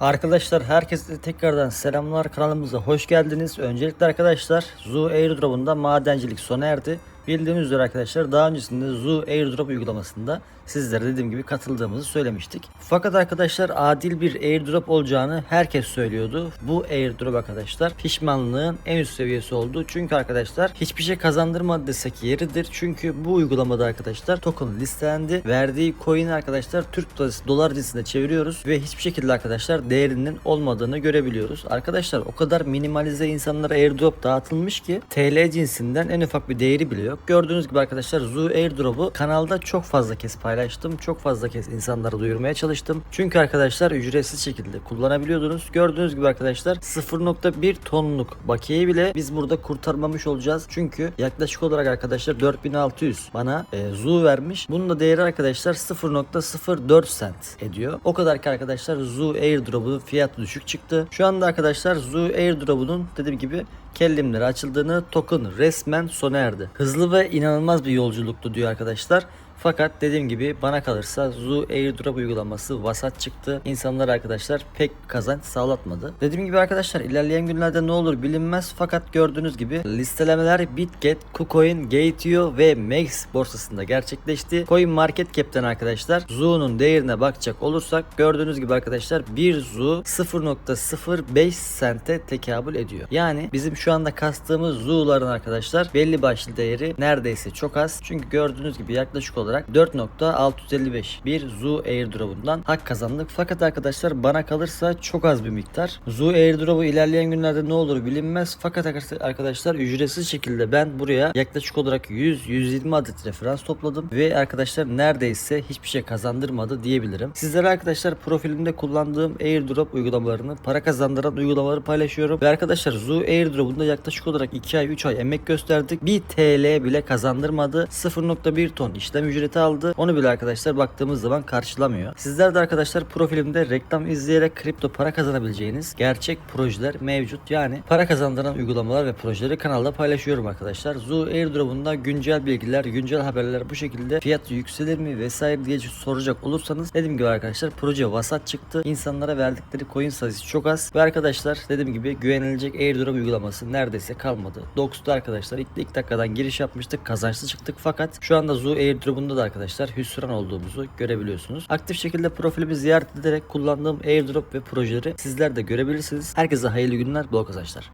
Arkadaşlar herkese tekrardan selamlar kanalımıza hoş geldiniz. Öncelikle arkadaşlar Zoo Airdrop'unda madencilik sona erdi. Bildiğiniz üzere arkadaşlar daha öncesinde Zoo Airdrop uygulamasında sizlere dediğim gibi katıldığımızı söylemiştik. Fakat arkadaşlar adil bir airdrop olacağını herkes söylüyordu. Bu airdrop arkadaşlar pişmanlığın en üst seviyesi oldu. Çünkü arkadaşlar hiçbir şey kazandırmadı desek yeridir. Çünkü bu uygulamada arkadaşlar token listelendi. Verdiği coin arkadaşlar Türk lirası dolar cinsine çeviriyoruz ve hiçbir şekilde arkadaşlar değerinin olmadığını görebiliyoruz. Arkadaşlar o kadar minimalize insanlara airdrop dağıtılmış ki TL cinsinden en ufak bir değeri bile yok. Gördüğünüz gibi arkadaşlar Zoo Airdrop'u kanalda çok fazla kez paylaştım. Çok fazla kez insanlara duyurmaya çalıştım. Çünkü arkadaşlar ücretsiz şekilde kullanabiliyordunuz. Gördüğünüz gibi arkadaşlar 0.1 tonluk bakiyeyi bile biz burada kurtarmamış olacağız. Çünkü yaklaşık olarak arkadaşlar 4600 bana e, Zoo vermiş. Bunun da değeri arkadaşlar 0.04 cent ediyor. O kadar ki arkadaşlar Zoo Airdrop'un fiyatı düşük çıktı. Şu anda arkadaşlar Zoo Airdrop'un dediğim gibi kellimleri açıldığını token resmen sona erdi. Hızlı ve inanılmaz bir yolculuktu diyor arkadaşlar. Fakat dediğim gibi bana kalırsa Zoo Airdrop uygulaması vasat çıktı. İnsanlar arkadaşlar pek kazanç sağlatmadı. Dediğim gibi arkadaşlar ilerleyen günlerde ne olur bilinmez. Fakat gördüğünüz gibi listelemeler Bitget, KuCoin, Gate.io ve Max borsasında gerçekleşti. Coin Market Cap'ten arkadaşlar Zoo'nun değerine bakacak olursak gördüğünüz gibi arkadaşlar bir Zoo 0.05 sente tekabül ediyor. Yani bizim şu anda kastığımız Zoo'ların arkadaşlar belli başlı değeri neredeyse çok az. Çünkü gördüğünüz gibi yaklaşık olarak 4.655 bir Zoo Airdrop'undan hak kazandık. Fakat arkadaşlar bana kalırsa çok az bir miktar. Zoo Airdrop'u ilerleyen günlerde ne olur bilinmez. Fakat arkadaşlar ücretsiz şekilde ben buraya yaklaşık olarak 100-120 adet referans topladım. Ve arkadaşlar neredeyse hiçbir şey kazandırmadı diyebilirim. Sizlere arkadaşlar profilimde kullandığım Airdrop uygulamalarını, para kazandıran uygulamaları paylaşıyorum. Ve arkadaşlar Zoo Airdrop'unda yaklaşık olarak 2 ay 3 ay emek gösterdik. 1 TL bile kazandırmadı. 0.1 ton işlem ücreti aldı. Onu bile arkadaşlar baktığımız zaman karşılamıyor. Sizler de arkadaşlar profilimde reklam izleyerek kripto para kazanabileceğiniz gerçek projeler mevcut. Yani para kazandıran uygulamalar ve projeleri kanalda paylaşıyorum arkadaşlar. Zoo Airdrop'unda güncel bilgiler, güncel haberler bu şekilde fiyat yükselir mi vesaire diye soracak olursanız dediğim gibi arkadaşlar proje vasat çıktı. İnsanlara verdikleri coin sayısı çok az ve arkadaşlar dediğim gibi güvenilecek Airdrop uygulaması neredeyse kalmadı. Dox'ta arkadaşlar ilk, ilk dakikadan giriş yapmıştık, kazançlı çıktık fakat şu anda Zoo Airdrop'unda da arkadaşlar hüsran olduğumuzu görebiliyorsunuz. Aktif şekilde profilimi ziyaret ederek kullandığım airdrop ve projeleri sizler de görebilirsiniz. Herkese hayırlı günler, bol kazançlar.